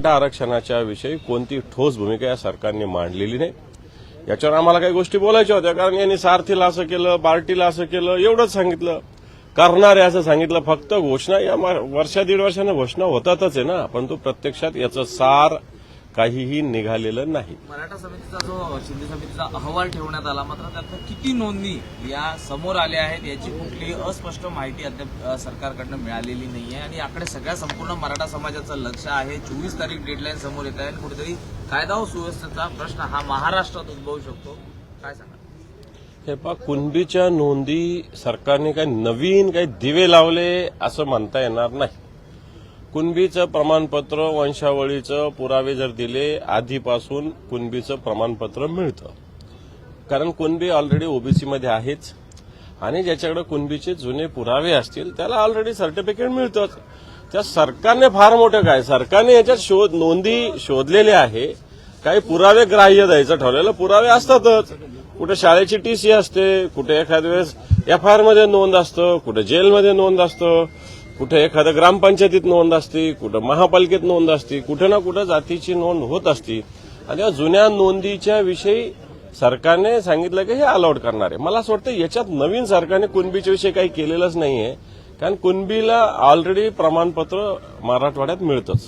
मराठा आरक्षणाच्या विषयी कोणती ठोस भूमिका या सरकारने मांडलेली नाही? याच्यावर आम्हाला काही गोष्टी बोलायच्या होत्या. कारण यांनी सारथीला असं केलं बार्टीला असं केलं एवढंच सांगितलं. करणार आहे असं सांगितलं. फक्त घोषणा या वर्षा दीड वर्षानं घोषणा होतातच आहे ना. परंतु प्रत्यक्षात याचं सार काहीही निघालेलं नाही. मराठा समितीचा जो शिंदे समितीचा अहवाल ठेवण्यात आला मात्र त्यातनं किती नोंदणी या समोर आल्या आहेत याची कुठलीही अस्पष्ट माहिती अद्याप सरकारकडनं मिळालेली नाहीये. आणि याकडे सगळ्या संपूर्ण मराठा समाजाचं लक्ष आहे. चोवीस तारीख डेडलाईन समोर येत आहे आणि कुठेतरी कायदा व सुव्यवस्थेचा प्रश्न हा महाराष्ट्रात उद्भवू शकतो. काय सांगा हे पहा कुणबीच्या नोंदी सरकारने काही नवीन काही दिवे लावले असं म्हणता येणार नाही. कुणबीचं प्रमाणपत्र वंशावळीचं पुरावे जर दिले आधीपासून कुणबीचं प्रमाणपत्र मिळतं. कारण कुणबी ऑलरेडी ओबीसीमध्ये आहेच. आणि ज्याच्याकडे कुणबीचे जुने पुरावे असतील त्याला ऑलरेडी सर्टिफिकेट मिळतंच. त्या सरकारने फार मोठं काय? सरकारने याच्यात शोध नोंदी शोधलेल्या आहे. काही पुरावे ग्राह्य द्यायचं ठरवलेलं पुरावे असतातच. कुठे शाळेची टीसी असते कुठे एखाद्या वेळेस एफ आय आरमध्ये नोंद असतं कुठे जेलमध्ये नोंद असतं. कुठे एखाद्या ग्रामपंचायतीत नोंद असते कुठं महापालिकेत नोंद असते कुठे ना कुठं जातीची नोंद होत असते. आणि या जुन्या नोंदीच्या विषयी सरकारने सांगितलं की हे अलाउड करणार. आहे मला असं वाटतं याच्यात नवीन सरकारने कुणबीच्या विषयी काही केलेलंच नाहीये. कारण कुणबीला ऑलरेडी प्रमाणपत्र मराठवाड्यात मिळतंच.